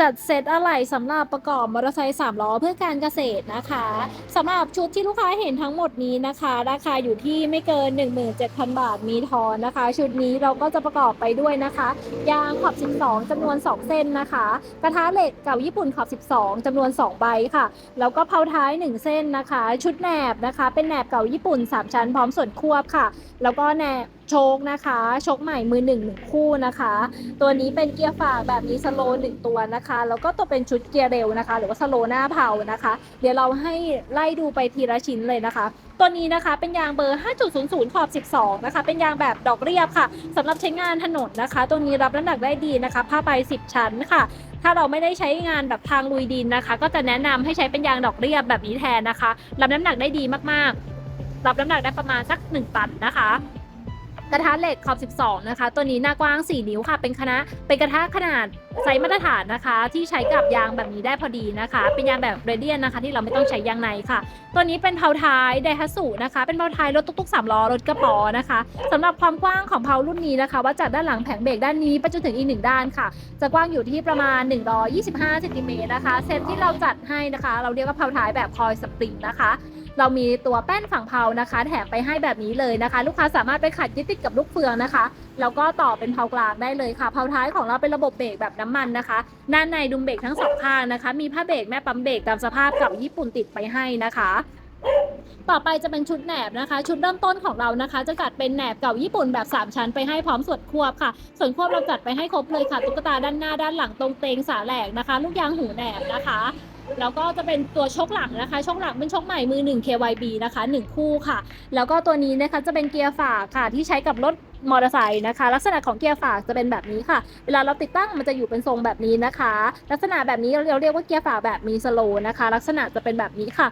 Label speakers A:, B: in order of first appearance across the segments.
A: จัดเซตอะไหล่สำหรับประกอบมอเตอร์ไซค์3ล้อเพื่อการเกษตรนะคะสำหรับชุดที่ลูกค้าเห็นทั้งหมดนี้นะคะ ราคาอยู่ที่ไม่เกิน 17,000 บาทมีทอนนะคะ ชุดนี้เราก็จะประกอบไปด้วยนะคะ ยางขอบ 12จำนวน 2 เส้นนะคะ กระทะเหล็กเก่าญี่ปุ่นขอบ 12จำนวน 2 ใบค่ะ แล้วก็เพาท้าย 1 เส้นนะคะ ชุดแหนบนะคะ เป็นแหนบเก่าญี่ปุ่น 3 ชั้นพร้อมส่วนควบค่ะ แล้วก็แหนบ โชคนะคะ โชคใหม่มือหนึ่งหนึ่งคู่นะคะ ตัวนี้เป็นเกียร์ฝากแบบนี้สโลว์หนึ่งตัวนะคะ แล้วก็ตัวเป็นชุดเกียร์เร็วนะคะ หรือว่าสโลว์หน้าเผานะคะ เดี๋ยวเราให้ไล่ดูไปทีละชิ้นเลยนะคะ ตัวนี้นะคะเป็นยางเบอร์ 5.00 ขอบ 12 นะคะ เป็นยางแบบดอกเรียบค่ะสำหรับใช้งานถนนนะคะ ตัวนี้รับน้ำหนักได้ดีนะคะ ผ้าใบ 10 ชั้นค่ะถ้าเราไม่ได้ใช้งานแบบทางลุยดินนะคะ ก็จะแนะนำให้ใช้เป็นยางดอกเรียบแบบนี้แทนนะคะ รับน้ำหนักได้ดีมากๆ รับน้ำหนักได้ประมาณสัก1ตันนะคะ กระทะเหล็กขอบ 12 นะคะ ตัวนี้หน้ากว้าง 4 นิ้วค่ะ เป็นคณะเป็นกระทะขนาดไซส์มาตรฐานนะคะ ที่ใช้กับยางแบบนี้ได้พอดีนะคะ เป็นยางแบบเรเดียนนะคะ ที่เราไม่ต้องใช้ยางในค่ะ ตัวนี้เป็นเพาท้ายไดฮัสุนะคะ เป็นเพาท้ายรถตุ๊กๆสามล้อรถกระป๋อนะคะสำหรับความกว้างของเพารุ่นนี้นะคะวัดจากด้านหลังแผงเบรกด้านนี้ไปจนถึงอีกหนึ่งด้านค่ะ จะกว้างอยู่ที่ประมาณ 125เซนติเมตรนะคะเซตที่เราจัดให้นะคะ เราเรียกว่าเพาท้ายแบบคอยสปริงนะคะ เรามีตัวแป้นฝั่งเพานะคะ แถมไปให้แบบนี้เลยนะคะ ลูกค้าสามารถไปขัดยึดติดกับลูกเฟืองนะคะ แล้วก็ต่อเป็นเพากลางได้เลยค่ะเพาท้ายของเราเป็นระบบเบรกแบบน้ำมันนะคะด้านในดุมเบรกทั้งสองข้างนะคะ มีผ้าเบรกแม่ปั๊มเบรกตามสภาพกับญี่ปุ่นติดไปให้นะคะต่อไปจะเป็นชุดแหนบนะคะ ชุดเริ่มต้นของเรานะคะ จะจัดเป็นแหนบเก่าญี่ปุ่นแบบ 3 ชั้นไปให้พร้อมส่วนควบค่ะ ส่วนควบเราจัดไปให้ครบเลยค่ะตุ๊กตาด้านหน้าด้านหลังตรงเตงสาแหลกนะคะ ลูกยางหูแหนบนะคะ แล้วก็จะเป็นตัวชกหลังนะคะชกหลังเป็นชกใหม่มือ 1 KYB นะคะ 1 คู่ค่ะ แล้วก็ตัวนี้นะคะจะเป็นเกียร์ฝากค่ะที่ใช้กับรถมอเตอร์ไซค์นะคะ ลักษณะของเกียร์ฝากจะเป็นแบบนี้ค่ะ เวลาเราติดตั้งมันจะอยู่เป็นทรงแบบนี้นะคะ ลักษณะแบบนี้เราเรียกว่าเกียร์ฝากแบบมีสโลนะคะ ลักษณะจะเป็นแบบนี้ค่ะ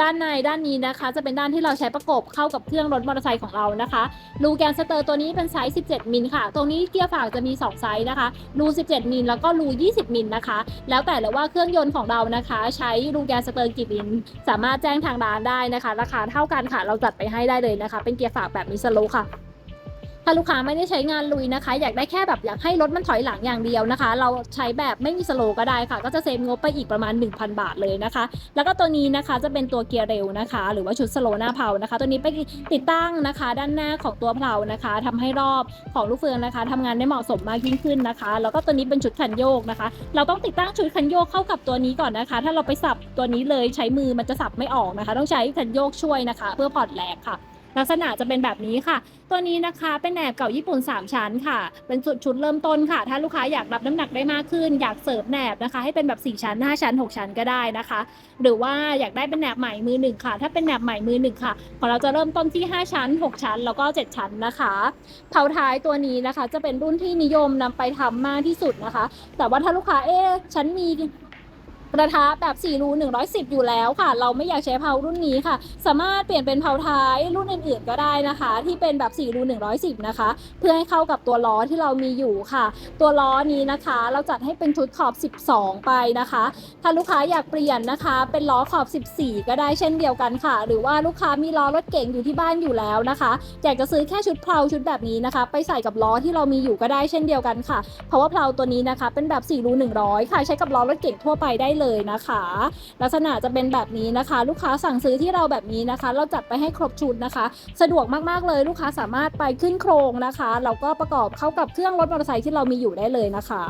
A: ด้านในด้านนี้นะคะ จะเป็นด้านที่เราใช้ประกบเข้ากับเครื่องรถมอเตอร์ไซค์ของเรานะคะรูแกนสเตอร์ตัวนี้เป็นไซส์ 17 มิลค่ะ ตรงนี้เกียร์ฝากจะมี 2 ไซส์นะคะรู 17 มิลแล้วก็รู 20 มิลนะคะ แล้วแต่เลยว่าเครื่องยนต์ของเรานะคะ ใช้รูแกนสเตอร์กี่มิลสามารถแจ้งทางร้านได้นะคะ ราคาเท่ากันค่ะ เราจัดไปให้ได้เลยนะคะ เป็นเกียร์ฝากแบบมิสโลค่ะ ถ้าลูกค้าไม่ได้ใช้งานลุยนะคะ อยากได้แค่แบบอยากให้รถมันถอยหลังอย่างเดียวนะคะ เราใช้แบบไม่มีสโลก็ได้ค่ะ ก็จะเซฟงบไปอีกประมาณ 1,000 บาทเลยนะคะ แล้วก็ตัวนี้นะคะจะเป็นตัวเกียร์เร็วนะคะ หรือว่าชุดสโลว์หน้าเพานะคะ ตัวนี้ไปติดตั้งนะคะ ด้านหน้าของตัวเพานะคะทำให้รอบของลูกเฟืองนะคะทำงานได้เหมาะสมมากยิ่งขึ้นนะคะ แล้วก็ตัวนี้เป็นชุดคันโยกนะคะ เราต้องติดตั้งชุดคันโยกเข้ากับตัวนี้ก่อนนะคะ ถ้าเราไปสับตัวนี้เลยใช้มือมันจะสับไม่ออกนะคะ ต้องใช้คันโยกช่วยนะคะ เพื่อผ่อนแรงค่ะ ลักษณะจะเป็นแบบนี้ค่ะ ตัวนี้นะคะเป็นแหนบเก่าญี่ปุ่น 3 ชั้นค่ะ เป็นชุดชุดเริ่มต้นค่ะ ถ้าลูกค้าอยากรับน้ำหนักได้มากขึ้น อยากเสริมแหนบนะคะ ให้เป็นแบบ 4 ชั้น 5 ชั้น 6 ชั้นก็ได้นะคะ หรือว่าอยากได้เป็นแหนบใหม่มือหนึ่งค่ะ ถ้าเป็นแหนบใหม่มือหนึ่งค่ะของเราจะเริ่มต้นที่ 5 ชั้น 6 ชั้น แล้วก็ 7 ชั้นนะคะเผาท้ายตัวนี้นะคะ จะเป็นรุ่นที่นิยมนำไปทำมากที่สุดนะคะ แต่ว่าถ้าลูกค้าเอ๊ะฉันมี กระทะแบบ 4 รู 110 อยู่แล้วค่ะ เราไม่อยากใช้เพารุ่นนี้ค่ะ สามารถเปลี่ยนเป็นเพาท้ายรุ่นอื่นๆก็ได้นะคะ ที่เป็นแบบ 4 รู 110 นะคะ เพื่อให้เข้ากับตัวล้อที่เรามีอยู่ค่ะ ตัวล้อนี้นะคะ เราจัดให้เป็นชุดขอบ 12 ไปนะคะ ถ้าลูกค้าอยากเปลี่ยนนะคะ เป็นล้อขอบ 14 ก็ได้เช่นเดียวกันค่ะ หรือว่าลูกค้ามีล้อรถเก๋งอยู่ที่บ้านอยู่แล้วนะคะอยากจะซื้อแค่ชุดเพลาชุดแบบนี้นะคะ ไปใส่กับล้อที่เรามีอยู่ก็ได้เช่นเดียวกันค่ะ เพราะว่าเพลาตัวนี้นะคะ เป็นแบบ4รู100 ค่ะ ใช้กับล้อรถเก๋งทั่วไปได้เลยนะคะ ลักษณะจะเป็นแบบนี้นะคะ ลูกค้าสั่งซื้อที่เราแบบนี้นะคะ เราจัดไปให้ครบชุดนะคะ สะดวกมากๆเลยลูกค้าสามารถไปขึ้นโครงนะคะแล้วก็ประกอบเข้ากับเครื่องรถมอเตอร์ไซค์ที่เรามีอยู่ได้เลยนะคะ